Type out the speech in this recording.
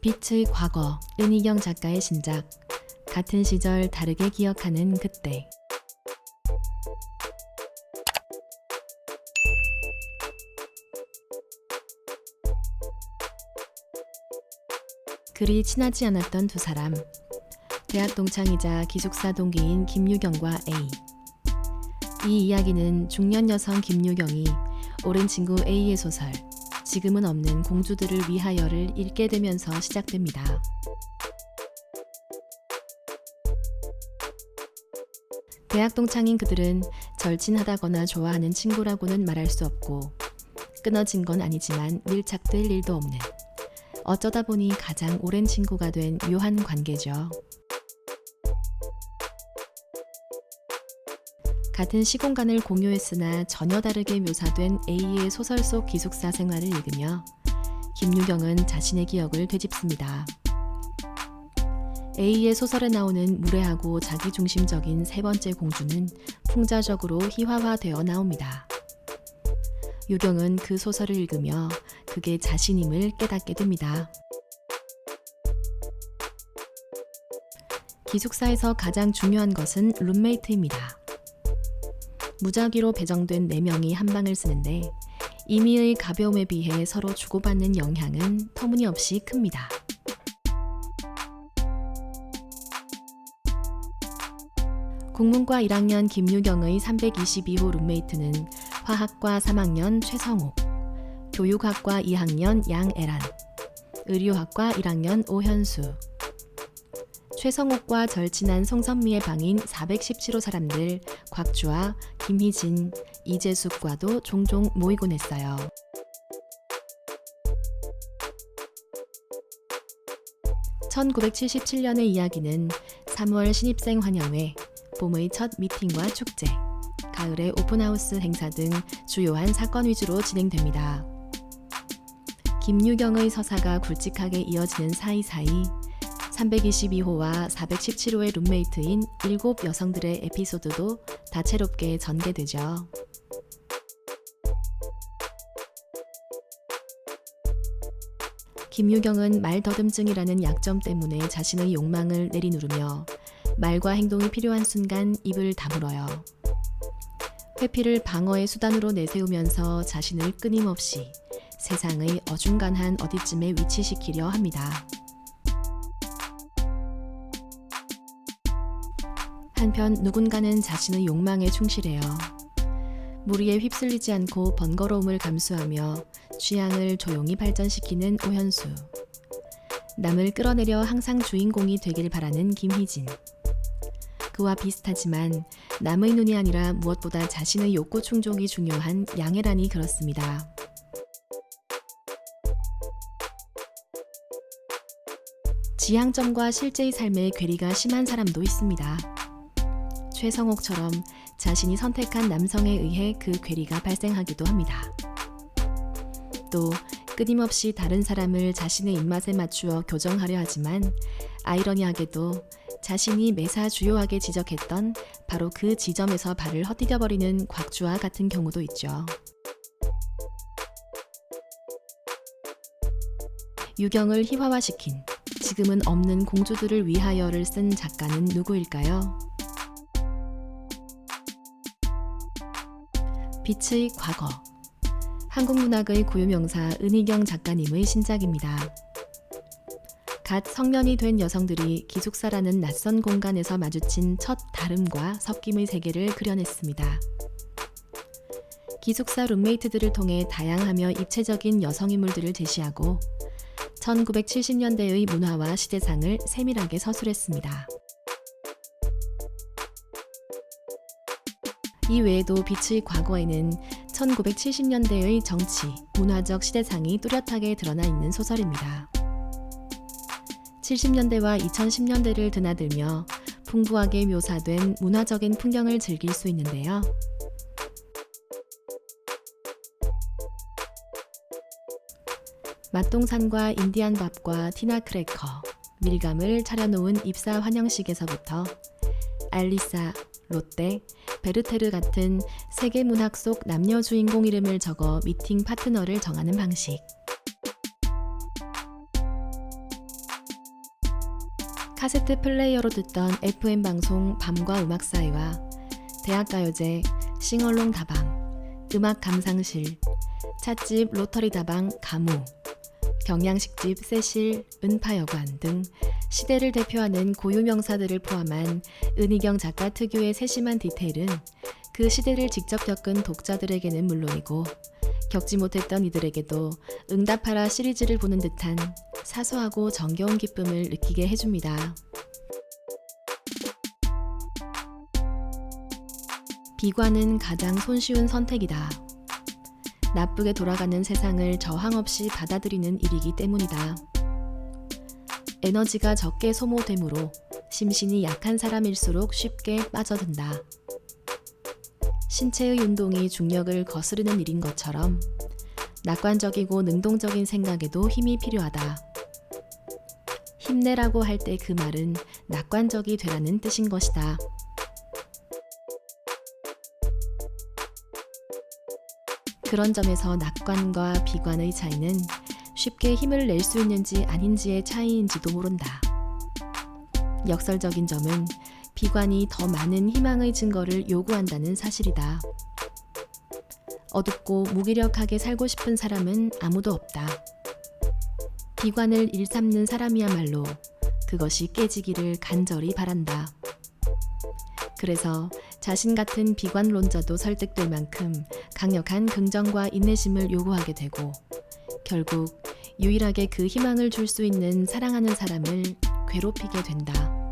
빛의 과거, 은희경 작가의 신작. 같은 시절 다르게 기억하는 그때. 그리 친하지 않았던 두 사람. 대학 동창이자 기숙사 동기인 김유경과 A. 이 이야기는 중년 여성 김유경이 오랜 친구 A의 소설 지금은 없는 공주들을 위하여를 읽게 되면서 시작됩니다. 대학 동창인 그들은 절친하다거나 좋아하는 친구라고는 말할 수 없고 끊어진 건 아니지만 밀착될 일도 없는 어쩌다 보니 가장 오랜 친구가 된 묘한 관계죠. 같은 시공간을 공유했으나 전혀 다르게 묘사된 A의 소설 속 기숙사 생활을 읽으며 김유경은 자신의 기억을 되짚습니다. A의 소설에 나오는 무례하고 자기중심적인 세 번째 공주는 풍자적으로 희화화되어 나옵니다. 유경은 그 소설을 읽으며 그게 자신임을 깨닫게 됩니다. 기숙사에서 가장 중요한 것은 룸메이트입니다. 무작위로 배정된 4명이 한 방을 쓰는데 임의의 가벼움에 비해 서로 주고받는 영향은 터무니없이 큽니다. 국문과 1학년 김유경의 322호 룸메이트는 화학과 3학년 최성욱, 교육학과 2학년 양애란, 의료학과 1학년 오현수, 최성욱과 절친한 송선미의 방인 417호 사람들 곽주아, 김희진, 이재숙과도 종종 모이곤 했어요. (1977년의) 이야기는 3월 신입생 환영회, 봄의 첫 미팅과 축제, 가을의 오픈하우스 행사 등 주요한 사건 위주로 진행됩니다. 김유경의 서사가 굵직하게 이어지는 사이사이 322호와 417호의 룸메이트인 일곱 여성들의 에피소드도 다채롭게 전개되죠. 김유경은 말 더듬증이라는 약점 때문에 자신의 욕망을 내리누르며 말과 행동이 필요한 순간 입을 다물어요. 회피를 방어의 수단으로 내세우면서 자신을 끊임없이 세상의 어중간한 어디쯤에 위치시키려 합니다. 한편 누군가는 자신의 욕망에 충실해요. 무리에 휩쓸리지 않고 번거로움을 감수하며 취향을 조용히 발전시키는 오현수. 남을 끌어내려 항상 주인공이 되길 바라는 김희진. 그와 비슷하지만 남의 눈이 아니라 무엇보다 자신의 욕구 충족이 중요한 양혜란이 그렇습니다. 지향점과 실제의 삶의 괴리가 심한 사람도 있습니다. 최성옥처럼 자신이 선택한 남성에 의해 그 괴리가 발생하기도 합니다. 또 끊임없이 다른 사람을 자신의 입맛에 맞추어 교정하려 하지만 아이러니하게도 자신이 매사 주요하게 지적했던 바로 그 지점에서 발을 헛디뎌 버리는 곽주와 같은 경우도 있죠. 유경을 희화화시킨 지금은 없는 공주들을 위하여를 쓴 작가는 누구일까요? 빛의 과거 한국문학의 고유명사 은희경 작가님의 신작입니다. 갓 성년이 된 여성들이 기숙사라는 낯선 공간에서 마주친 첫 다름과 섞임의 세계를 그려냈습니다. 기숙사 룸메이트들을 통해 다양하며 입체적인 여성 인물들을 제시하고 1970년대의 문화와 시대상을 세밀하게 서술했습니다. 이 외에도 빛의 과거에는 1970년대의 정치, 문화적 시대상이 뚜렷하게 드러나 있는 소설입니다. 70년대와 2010년대를 드나들며 풍부하게 묘사된 문화적인 풍경을 즐길 수 있는데요. 맛동산과 인디안 밥과 티나 크래커, 밀감을 차려놓은 입사 환영식에서부터 알리사, 롯데, 베르테르 같은 세계 문학 속 남녀 주인공 이름을 적어 미팅 파트너를 정하는 방식. 카세트 플레이어로 듣던 FM 방송 밤과 음악 사이와 대학가요제 싱얼롱 다방, 음악 감상실, 찻집 로터리 다방 가무, 경양식집 세실, 은파여관 등 시대를 대표하는 고유 명사들을 포함한 은희경 작가 특유의 세심한 디테일은 그 시대를 직접 겪은 독자들에게는 물론이고 겪지 못했던 이들에게도 응답하라 시리즈를 보는 듯한 사소하고 정겨운 기쁨을 느끼게 해줍니다. 비관은 가장 손쉬운 선택이다. 나쁘게 돌아가는 세상을 저항 없이 받아들이는 일이기 때문이다. 에너지가 적게 소모되므로 심신이 약한 사람일수록 쉽게 빠져든다. 신체의 운동이 중력을 거스르는 일인 것처럼 낙관적이고 능동적인 생각에도 힘이 필요하다. 힘내라고 할 때 그 말은 낙관적이 되라는 뜻인 것이다. 그런 점에서 낙관과 비관의 차이는 쉽게 힘을 낼 수 있는지 아닌지의 차이인지도 모른다. 역설적인 점은 비관이 더 많은 희망의 증거를 요구한다는 사실이다. 어둡고 무기력하게 살고 싶은 사람은 아무도 없다. 비관을 일삼는 사람이야말로 그것이 깨지기를 간절히 바란다. 그래서 자신 같은 비관론자도 설득될 만큼 강력한 긍정과 인내심을 요구하게 되고 결국 유일하게 그 희망을 줄 수 있는 사랑하는 사람을 괴롭히게 된다.